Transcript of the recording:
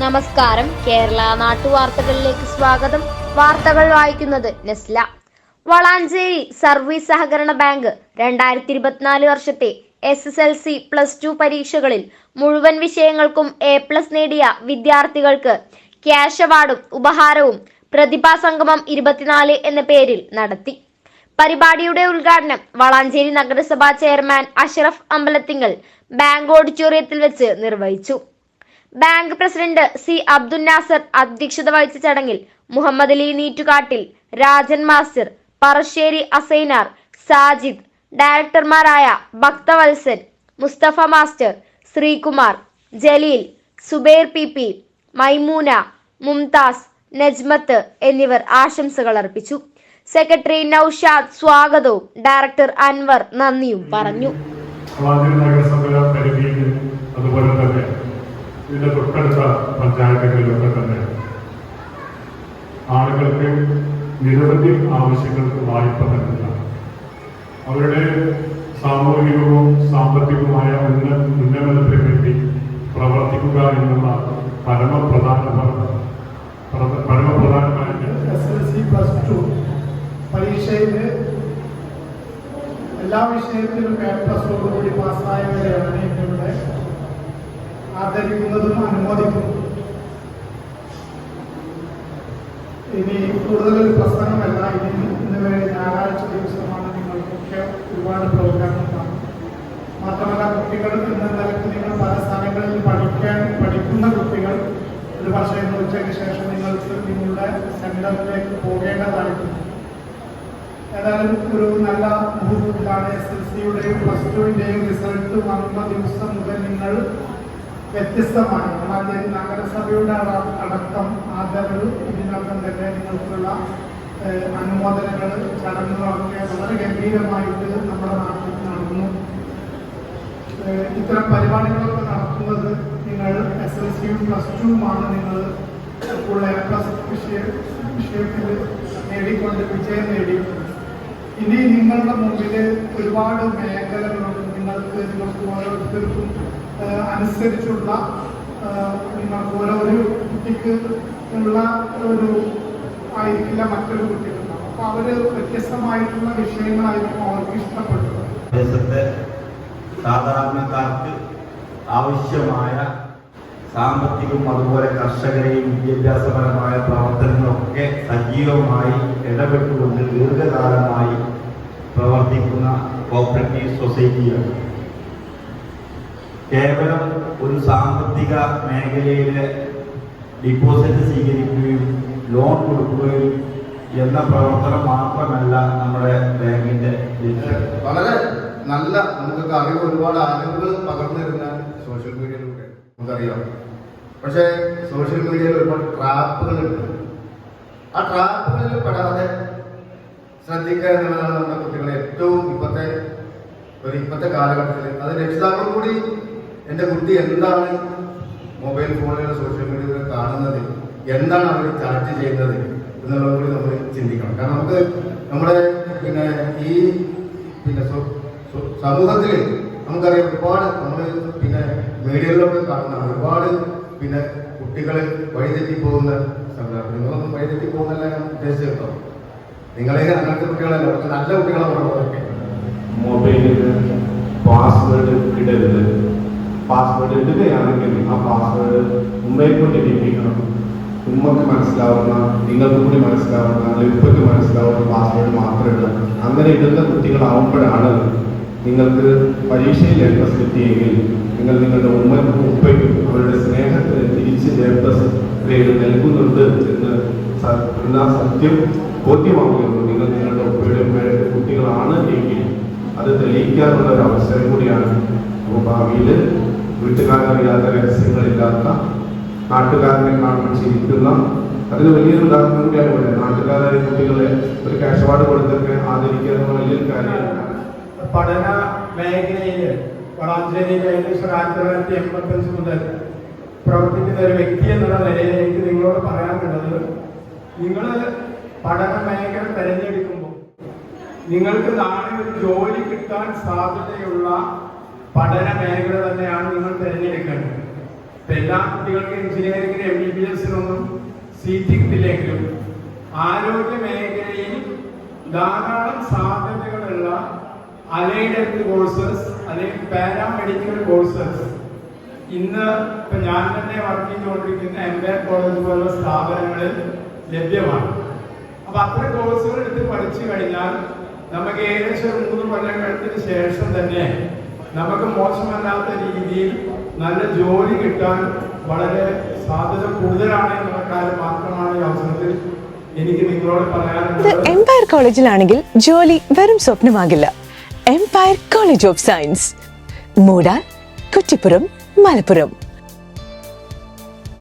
നമസ്കാരം. കേരള നാട്ടുവാർത്തകളിലേക്ക് സ്വാഗതം. വാർത്തകൾ വായിക്കുന്നത് നെസ്ല. വളാഞ്ചേരി സർവീസ് സഹകരണ ബാങ്ക് രണ്ടായിരത്തി ഇരുപത്തിനാല് വർഷത്തെ S S L C plus two പരീക്ഷകളിൽ മുഴുവൻ വിഷയങ്ങൾക്കും എ പ്ലസ് നേടിയ വിദ്യാർത്ഥികൾക്ക് ക്യാഷ് അവാർഡും ഉപഹാരവും പ്രതിഭാ സംഗമം ഇരുപത്തിനാല് എന്ന പേരിൽ നടത്തി. പരിപാടിയുടെ ഉദ്ഘാടനം വളാഞ്ചേരി നഗരസഭാ ചെയർമാൻ അഷറഫ് അമ്പലത്തിങ്കൽ ബാങ്ക് ഓഡിറ്റോറിയത്തിൽ വെച്ച് നിർവഹിച്ചു. Bank president C Abdul Nasar അധ്യക്ഷത വഹിച്ച ചടങ്ങിൽ Muhammad Ali Neettukattil Rajan master Parassery Asainar Sajid ഡയറക്ടർമാരായ Bhakthavalsan Musthafa master Sreekumar Jaleel Subair P P Maimoona Mumtaz Najmath എന്നിവർ ആശംസകൾ അർപ്പിച്ചു. സെക്രട്ടറി നൌഷാദ് സ്വാഗതവും ഡയറക്ടർ അൻവർ നന്ദിയും പറഞ്ഞു. അതുപോലെ തന്നെ ഇതിന്റെ തൊട്ടടുത്ത പഞ്ചായത്തുകളിലൊക്കെ തന്നെ ആളുകൾക്ക് നിരവധി ആവശ്യങ്ങൾക്ക് വായ്പ നൽകുക. അവരുടെ സാമൂഹികവും സാമ്പത്തികവുമായ ഉന്ന ഉന്നമനത്തിന് വേണ്ടി പ്രവർത്തിക്കുക എന്നുള്ള പരമപ്രധാന പ്രധ- പരമപ്രധാനമായ എസ് എൽ സി പ്ലസ് എല്ലാ വിഷയത്തിലും പ്ലസോടുകൂടി പാസ്സായവരെയാണ് ഇന്നിവിടെ ആദരിക്കുന്നതും അനുമോദിക്കും. ഇനി കൂടുതൽ പ്രസംഗമല്ല ഇനി ഇന്ന് വരെ ഞായറാഴ്ച ദിവസമാണ് നിങ്ങൾക്കൊക്കെ ഒരുപാട് പ്രോഗ്രാമുകളാണ് മാത്രമല്ല കുട്ടികൾ എന്ന നിലയ്ക്ക് നിങ്ങൾ പല സ്ഥലങ്ങളിൽ പഠിക്കാൻ പഠിക്കുന്ന കുട്ടികൾ ഒരു പക്ഷേ ഇന്ന് ഉച്ചയ്ക്ക് ശേഷം നിങ്ങൾക്ക് നിങ്ങളുടെ സെന്ററിലേക്ക് പോകേണ്ടതായിട്ടുണ്ട് ഏതായാലും ഒരു നല്ല മുഹൂർത്തത്തിലാണ് എസ് എൽ സിയുടെയും പ്ലസ് ടുവിന്റെയും റിസൾട്ട് വന്ന ദിവസം മുതൽ നിങ്ങൾ വ്യത്യസ്തമാണ്. വളാഞ്ചേരി നഗരസഭയുടെ അട- അടക്കം ആദരവ് ഇതിനകം തന്നെ നിങ്ങൾക്കുള്ള അനുമോദനങ്ങൾ ചടങ്ങുകളൊക്കെ വളരെ ഗംഭീരമായിട്ട് നമ്മുടെ നാട്ടിൽ നടന്നു. ഇത്തരം പരിപാടികളൊക്കെ നടത്തുന്നത് നിങ്ങൾ എസ് എൽ സിയും പ്ലസ് ടുവുമാണ് നിങ്ങൾ ഉള്ള എ പ്ലസ് വിഷയ വിഷയത്തിൽ നേടിക്കൊണ്ട് വിജയം നേടിയിട്ടുണ്ട് ഇനി നിങ്ങളുടെ മുമ്പിൽ ഒരുപാട് മേഖലകളുണ്ട് നിങ്ങൾക്ക് നിങ്ങൾക്ക് ഓരോരുത്തർക്കും അനുസരിച്ചുള്ള ഏഹ്, ഒരു കുട്ടിക്ക് ഉള്ള ഒരു ആയിരിക്കില്ല മറ്റൊരു കുട്ടിക്കുണ്ടാവും അപ്പൊ അവർ വ്യത്യസ്തമായിട്ടുള്ള വിഷയങ്ങളായിരിക്കും അവർക്ക് ഇഷ്ടപ്പെട്ടത് സാധാരണക്കാർക്ക് ആവശ്യമായ സാമ്പത്തികവും അതുപോലെ കർഷകരെയും വിദ്യാഭ്യാസപരമായ പ്രവർത്തനങ്ങളൊക്കെ സജീവമായി ഇടപെട്ടുകൊണ്ട് ദീർഘകാലമായി പ്രവർത്തിക്കുന്ന കോപ്പറേറ്റീവ് സൊസൈറ്റിയാണ്. കേവലം ഒരു സാമ്പത്തിക മേഖലയിലെ ഡിപ്പോസിറ്റ് സ്വീകരിക്കുകയും ലോൺ കൊടുക്കുകയും എന്ന പ്രവർത്തനം മാത്രമല്ല നമ്മുടെ ബാങ്കിന്റെ വളരെ നല്ല നമുക്കൊക്കെ അറിവ് ഒരുപാട് അറിവുകൾ പകർന്നിരുന്ന സോഷ്യൽ മീഡിയയിലൂടെ നമുക്കറിയാം. പക്ഷേ സോഷ്യൽ മീഡിയയിൽ ഒരുപാട് ട്രാപ്പുകളുണ്ട് ആ ട്രാപ്പുകളിൽ പെടാതെ ശ്രദ്ധിക്കുക എന്നുള്ളതാണ് നമ്മുടെ കുട്ടികളെ ഏറ്റവും ഇപ്പോഴത്തെ ഒരു ഇപ്പോഴത്തെ കാലഘട്ടത്തിൽ അത് രക്ഷിതാക്കൾ കൂടി എന്റെ കുട്ടി എന്താണ്? മൊബൈൽ ഫോണിലൂടെ സോഷ്യൽ മീഡിയയിൽ കാണുന്നത് എന്താണ് അവർ ചാറ്റ് ചെയ്യുന്നത് എന്നുള്ളത് കൂടി നമ്മൾ ചിന്തിക്കണം. കാരണം നമുക്ക് നമ്മുടെ പിന്നെ ഈ പിന്നെ സമൂഹത്തിൽ നമുക്കറിയാം ഒരുപാട് നമ്മൾ പിന്നെ മീഡിയകളിലൊക്കെ കാണുന്ന ഒരുപാട് പിന്നെ കുട്ടികൾ വഴിതെറ്റി പോകുന്ന നിങ്ങളൊന്നും വഴിതെറ്റി പോകുന്നല്ല ഞാൻ ഉദ്ദേശിച്ചോ നിങ്ങളെ അങ്ങനത്തെ കുട്ടികളല്ല. പക്ഷെ നല്ല കുട്ടികളെ മൊബൈലിൽ പാസ്വേഡ് ഇടരുത്. പാസ്വേഡ് ഇടുകയാണെങ്കിൽ ആ പാസ്വേഡ് ഉമ്മയെ കൊണ്ട് ഇടിപ്പിക്കണം ഉമ്മക്ക് മനസ്സിലാവുന്ന നിങ്ങൾക്ക് കൂടി മനസ്സിലാവുന്ന അല്ലെങ്കിൽ ഉപ്പയ്ക്ക് മനസ്സിലാവുന്ന പാസ്വേഡ് മാത്രം ഇടുക അങ്ങനെ ഇടുന്ന കുട്ടികളാവുമ്പോഴാണ് നിങ്ങൾക്ക് പരീക്ഷയിൽ എ കിട്ടിയെങ്കിൽ നിങ്ങൾ നിങ്ങളുടെ ഉമ്മയ്ക്കും ഉപ്പയ്ക്കും അവരുടെ സ്നേഹത്തിന് തിരിച്ച് എ ഗ്രേഡ് നൽകുന്നുണ്ട് എന്ന് എന്നാ സത്യം ബോധ്യമാവുകയുള്ളൂ. നിങ്ങൾ നിങ്ങളുടെ ഉപ്പയുടെ ഉമ്മയുടെ കുട്ടികളാണ് എങ്കിൽ അത് തെളിയിക്കാനുള്ള ഒരു അവസരം കൂടിയാണ്. അപ്പോൾ ഭാവിയിൽ വീട്ടുകാരറിയാത്ത രഹസ്യങ്ങളില്ലാത്ത നാട്ടുകാരനെ കാണുമ്പോൾ ചിരിക്കുന്ന അതിന് വലിയൊരു ഉദാഹരണം കൂടിയാണ് ഇവിടെ. നാട്ടുകാരായ കുട്ടികളെ ഒരു ക്യാഷ് കൊടുത്തൊക്കെ ആദരിക്കുക എന്ന വലിയൊരു കാര്യമാണ്. പഠന മേഖലയിൽ വളാഞ്ചേരിയിൽ ആയിരത്തി മുതൽ പ്രവർത്തിക്കുന്ന ഒരു വ്യക്തി എന്നുള്ള നിലയിൽ നിങ്ങളോട് പറയാനുള്ളത് നിങ്ങൾ പഠന മേഖല തിരഞ്ഞെടുക്കുമ്പോൾ നിങ്ങൾക്ക് നാളെ ഒരു ജോലി കിട്ടാൻ സാധ്യതയുള്ള പഠന മേഖല തന്നെയാണ് നിങ്ങൾ തിരഞ്ഞെടുക്കേണ്ടത്. എല്ലാ കുട്ടികൾക്കും എഞ്ചിനീയറിംഗിന് എം ബി ബി എസിനൊന്നും സീറ്റ് കിട്ടില്ലെങ്കിലും ആരോഗ്യ മേഖലയിൽ ധാരാളം സാധ്യതകളുള്ള അലൈഡ് ഹെൽത്ത് കോഴ്സസ് അല്ലെങ്കിൽ പാരാമെഡിക്കൽ കോഴ്സസ്. ഇന്ന് ഇപ്പൊ ഞാൻ തന്നെ വർക്ക് ചെയ്തുകൊണ്ടിരിക്കുന്ന എം എ കോളേജ് പോലുള്ള സ്ഥാപനങ്ങളിൽ ലഭ്യമാണ്. അപ്പൊ അത്ര കോഴ്സുകൾ എടുത്ത് പഠിച്ചു കഴിഞ്ഞാൽ നമുക്ക് ഏകദേശം മൂന്ന് കൊല്ലങ്ങൾക്ക് ശേഷം തന്നെ നമുക്ക് മോശമല്ലാത്ത രീതിയിൽ നല്ല ജോലി കിട്ടാൻ വളരെ സാധ്യത കൂടുതലാണ് എന്നുള്ള കാര്യം മാത്രമാണ് ഈ അവസരത്തിൽ എനിക്ക് നിങ്ങളോട് പറയാനുള്ളത്. എംപയർ കോളേജിലാണെങ്കിൽ ജോലി വെറും സ്വപ്നമാകില്ല. Empire college of science Moodal Kuttippuram Malappuram.